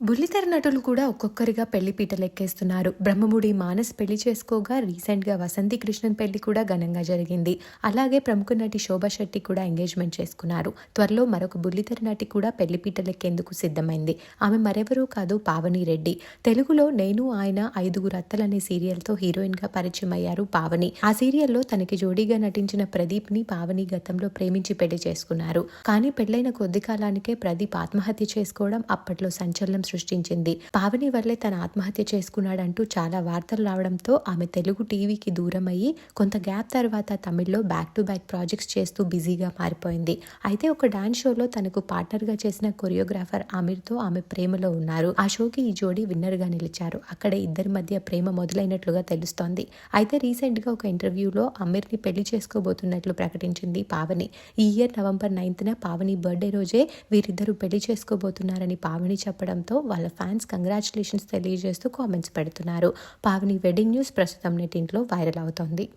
బుల్లితెర నటులు కూడా ఒక్కొక్కరిగా పెళ్ళి పీటలెక్కేస్తున్నారు. బ్రహ్మముడి మానస్ పెళ్ళి చేసుకోగా రీసెంట్గా వసంతి కృష్ణన్ పెళ్ళి కూడా ఘనంగా జరిగింది. అలాగే ప్రముఖ నటి శోభా శెట్టి కూడా ఎంగేజ్మెంట్ చేసుకున్నారు. త్వరలో మరొక బుల్లితెర నటి కూడా పెళ్ళి పీటలెక్కేందుకు సిద్ధమైంది. ఆమె మరెవరూ కాదు పావని రెడ్డి. తెలుగులో నేను ఆయన ఐదుగురు అత్తలనే సీరియల్తో హీరోయిన్గా పరిచయం అయ్యారు పావని. ఆ సీరియల్లో తనకి జోడీగా నటించిన ప్రదీప్ని పావని గతంలో ప్రేమించి పెళ్ళి చేసుకున్నారు. కానీ పెళ్ళైన కొద్ది కాలానికే ప్రదీప్ ఆత్మహత్య చేసుకోవడం అప్పట్లో సంచలనం సృష్టించింది. పావని వల్లే తన ఆత్మహత్య చేసుకున్నాడంటూ చాలా వార్తలు రావడంతో ఆమె తెలుగు టీవీకి దూరం అయ్యి కొంత గ్యాప్ తర్వాత తమిళ్ళో బ్యాక్ టు బ్యాక్ ప్రాజెక్ట్స్ చేస్తూ బిజీగా మారిపోయింది. అయితే ఒక డాన్స్ షోలో తనకు పార్ట్నర్గా చేసిన కొరియోగ్రాఫర్ ఆమిర్తో ఆమె ప్రేమలో ఉన్నారు. ఆ షోకి ఈ జోడీ విన్నర్గా నిలిచారు. అక్కడ ఇద్దరి మధ్య ప్రేమ మొదలైనట్లుగా తెలుస్తోంది. అయితే రీసెంట్గా ఒక ఇంటర్వ్యూలో అమీర్ని పెళ్ళి చేసుకోబోతున్నట్లు ప్రకటించింది పావని. ఈ ఇయర్ నవంబర్ నైన్త్న పావని బర్త్డే రోజే వీరిద్దరూ పెళ్ళి చేసుకోబోతున్నారని పావని చెప్పడంతో వాళ్ళ ఫ్యాన్స్ కంగ్రాచులేషన్స్ తెలియజేస్తూ కామెంట్స్ పెడుతున్నారు. పావని వెడ్డింగ్ న్యూస్ ప్రస్తుతం నెట్టింట్లో వైరల్ అవుతోంది.